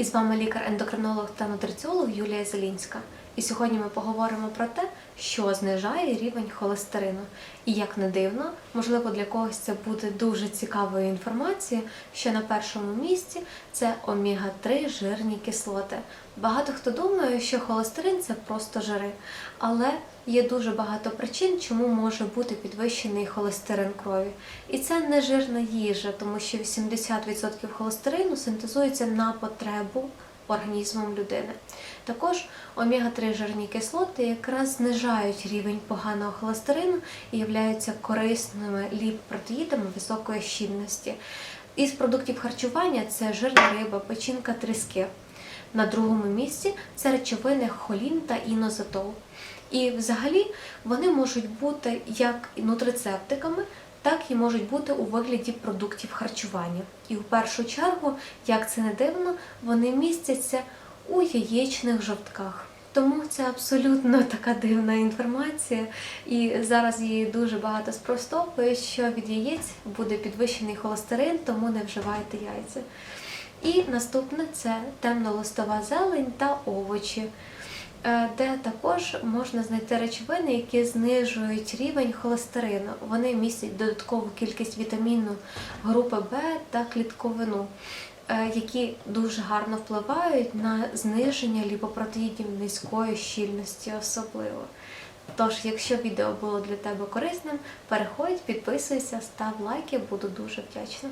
І з вами лікар-ендокринолог та нутриціолог Юлія Зелінська. І сьогодні ми поговоримо про те, що знижає рівень холестерину. І як не дивно, можливо, для когось це буде дуже цікавою інформацією, що на першому місці це омега-3 жирні кислоти. Багато хто думає, що холестерин це просто жири, але є дуже багато причин, чому може бути підвищений холестерин крові. І це не жирна їжа, тому що 80% холестерину синтезується на потребу організмом людини. Також омега-3 жирні кислоти якраз знижають рівень поганого холестерину і являються корисними ліпопротеїдами високої щільності. Із продуктів харчування це жирна риба, печінка, тріски. На другому місці це речовини холін та інозатол. І взагалі вони можуть бути як нутрицептиками, так і можуть бути у вигляді продуктів харчування. І в першу чергу, як це не дивно, вони містяться у яєчних жовтках. Тому це абсолютно така дивна інформація, і зараз її дуже багато спростовує, що від яєць буде підвищений холестерин, тому не вживайте яйця. І наступне це темнолистова зелень та овочі, де також можна знайти речовини, які знижують рівень холестерину. Вони містять додаткову кількість вітаміну групи Б та клітковину, е, які дуже гарно впливають на зниження ліпопротеїдів низької щільності особливо. Тож, якщо відео було для тебе корисним, переходь, підписуйся, став лайки, буду дуже вдячна.